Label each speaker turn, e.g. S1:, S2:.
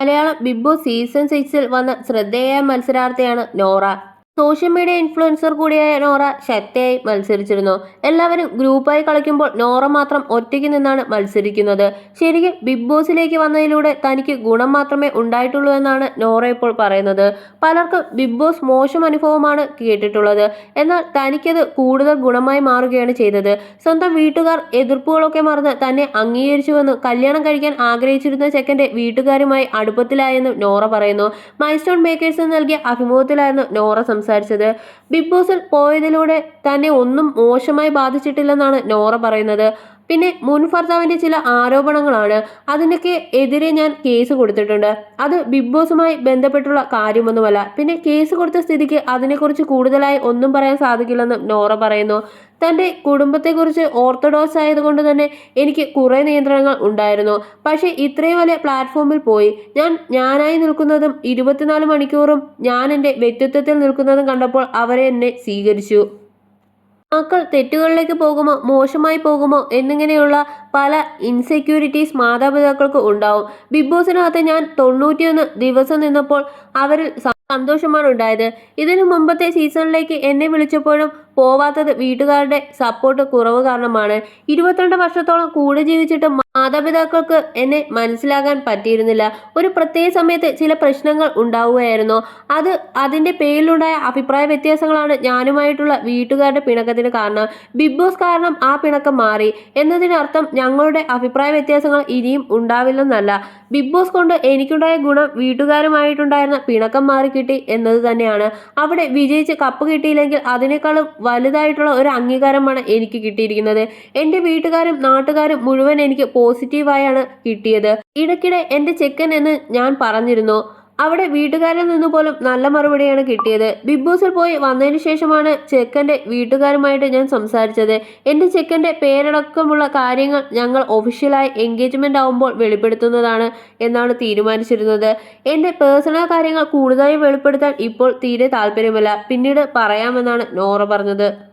S1: Malayalam big boss season സിക്സിൽ വന്ന ശ്രദ്ധേയ മത്സരാർത്ഥിയാണ് നോറ. സോഷ്യൽ മീഡിയ ഇൻഫ്ലുവൻസർ കൂടിയായ നോറ ശക്തിയായി മത്സരിച്ചിരുന്നു. എല്ലാവരും ഗ്രൂപ്പായി കളിക്കുമ്പോൾ നോറ മാത്രം ഒറ്റയ്ക്ക് നിന്നാണ് മത്സരിക്കുന്നത്. ശരിക്കും ബിഗ് ബോസിലേക്ക് വന്നതിലൂടെ തനിക്ക് ഗുണം മാത്രമേ ഉണ്ടായിട്ടുള്ളൂ എന്നാണ് നോറ ഇപ്പോൾ പറയുന്നത്. പലർക്കും ബിഗ് ബോസ് മോശം അനുഭവമാണ് കേട്ടിട്ടുള്ളത്. എന്നാൽ തനിക്കത് കൂടുതൽ ഗുണമായി മാറുകയാണ് ചെയ്തത്. സ്വന്തം വീട്ടുകാർ എതിർപ്പുകളൊക്കെ മറന്ന് തന്നെ അംഗീകരിച്ചുവെന്ന് കല്യാണം കഴിക്കാൻ ആഗ്രഹിച്ചിരുന്ന ചെക്കന്റെ വീട്ടുകാരുമായി അടുപ്പത്തിലായെന്നും നോറ പറയുന്നു. മൈൽസ്റ്റോൺ മേക്കേഴ്സ് നൽകിയ അഭിമുഖത്തിലായിരുന്നു നോറ സംസാരിച്ചത്. ബിഗ് ബോസിൽ പോയതിലൂടെ തന്നെ ഒന്നും മോശമായി ബാധിച്ചിട്ടില്ലെന്നാണ് നോറ പറയുന്നത്. പിന്നെ മുൻ ഭർത്താവിന്റെ ചില ആരോപണങ്ങളാണ് അതിനൊക്കെ എതിരെ ഞാൻ കേസ് കൊടുത്തിട്ടുണ്ട്. അത് ബിഗ് ബോസുമായി ബന്ധപ്പെട്ടുള്ള കാര്യമൊന്നുമല്ല. പിന്നെ കേസ് കൊടുത്ത സ്ഥിതിക്ക് അതിനെക്കുറിച്ച് കൂടുതലായി ഒന്നും പറയാൻ സാധിക്കില്ലെന്നും നോറ പറയുന്നു. തന്റെ കുടുംബത്തെക്കുറിച്ച് ഓർത്തഡോക്സ് ആയതുകൊണ്ട് തന്നെ എനിക്ക് കുറേ നിയന്ത്രണങ്ങൾ ഉണ്ടായിരുന്നു. പക്ഷേ ഇത്രയും വലിയ പ്ലാറ്റ്ഫോമിൽ പോയി. ഞാൻ ഞാനായി നിൽക്കുന്നതും ഇരുപത്തിനാല് മണിക്കൂറും ഞാൻ എന്റെ വ്യക്തിത്വത്തിൽ നിൽക്കുന്നതും കണ്ടപ്പോൾ അവരെ എന്നെ സ്വീകരിച്ചു. മക്കൾ തെറ്റുകളിലേക്ക് പോകുമോ മോശമായി പോകുമോ എന്നിങ്ങനെയുള്ള പല ഇൻസെക്യൂരിറ്റീസ് മാതാപിതാക്കൾക്ക് ഉണ്ടാവും. ബിഗ് ബോസിനകത്ത് ഞാൻ തൊണ്ണൂറ്റിയൊന്ന് ദിവസം നിന്നപ്പോൾ അവരിൽ സന്തോഷമാണ് ഉണ്ടായത്. ഇതിനു മുമ്പത്തെ സീസണിലേക്ക് എന്നെ വിളിച്ചപ്പോഴും പോവാത്തത് വീട്ടുകാരുടെ സപ്പോർട്ട് കുറവ് കാരണമാണ്. ഇരുപത്തിരണ്ട് വർഷത്തോളം കൂടെ ജീവിച്ചിട്ട് മാതാപിതാക്കൾക്ക് എന്നെ മനസ്സിലാകാൻ പറ്റിയിരുന്നില്ല. ഒരു പ്രത്യേക സമയത്ത് ചില പ്രശ്നങ്ങൾ ഉണ്ടാവുകയായിരുന്നു. അത് അതിന്റെ പേരിലുണ്ടായ അഭിപ്രായ വ്യത്യാസങ്ങളാണ് ഞാനുമായിട്ടുള്ള വീട്ടുകാരുടെ പിണക്കത്തിന് കാരണം. ബിഗ് ബോസ് കാരണം ആ പിണക്കം മാറി. എന്നതിനർത്ഥം ഞങ്ങളുടെ അഭിപ്രായ വ്യത്യാസങ്ങൾ ഇനിയും ഉണ്ടാവില്ലെന്നല്ല. ബിഗ് ബോസ് കൊണ്ട് എനിക്കുണ്ടായ ഗുണം വീട്ടുകാരുമായിട്ടുണ്ടായിരുന്ന പിണക്കം മാറി കിട്ടി എന്നത് തന്നെയാണ്. അവിടെ വിജയിച്ച് കപ്പ് കിട്ടിയില്ലെങ്കിൽ അതിനേക്കാളും വലുതായിട്ടുള്ള ഒരു അംഗീകാരമാണ് എനിക്ക് കിട്ടിയിരിക്കുന്നത്. എന്റെ വീട്ടുകാരും നാട്ടുകാരും മുഴുവൻ എനിക്ക് പോസിറ്റീവായാണ് കിട്ടിയത്. ഇടയ്ക്കിടെ എന്റെ ചെക്കൻ എന്ന് ഞാൻ പറഞ്ഞിരുന്നു. അവിടെ വീട്ടുകാരിൽ നിന്ന് പോലും നല്ല മറുപടിയാണ് കിട്ടിയത്. ബിഗ് ബോസിൽ പോയി വന്നതിന് ശേഷമാണ് ചെക്കന്റെ വീട്ടുകാരുമായിട്ട് ഞാൻ സംസാരിച്ചത്. എന്റെ ചെക്കന്റെ പേരടക്കമുള്ള കാര്യങ്ങൾ ഞങ്ങൾ ഒഫീഷ്യലായി എൻഗേജ്മെന്റ് ആവുമ്പോൾ വെളിപ്പെടുത്തുന്നതാണ് എന്നാണ് തീരുമാനിച്ചിരുന്നത്. എന്റെ പേഴ്സണൽ കാര്യങ്ങൾ കൂടുതലായി വെളിപ്പെടുത്താൻ ഇപ്പോൾ തീരെ താല്പര്യമില്ല. പിന്നീട് പറയാമെന്നാണ് നോറ പറഞ്ഞത്.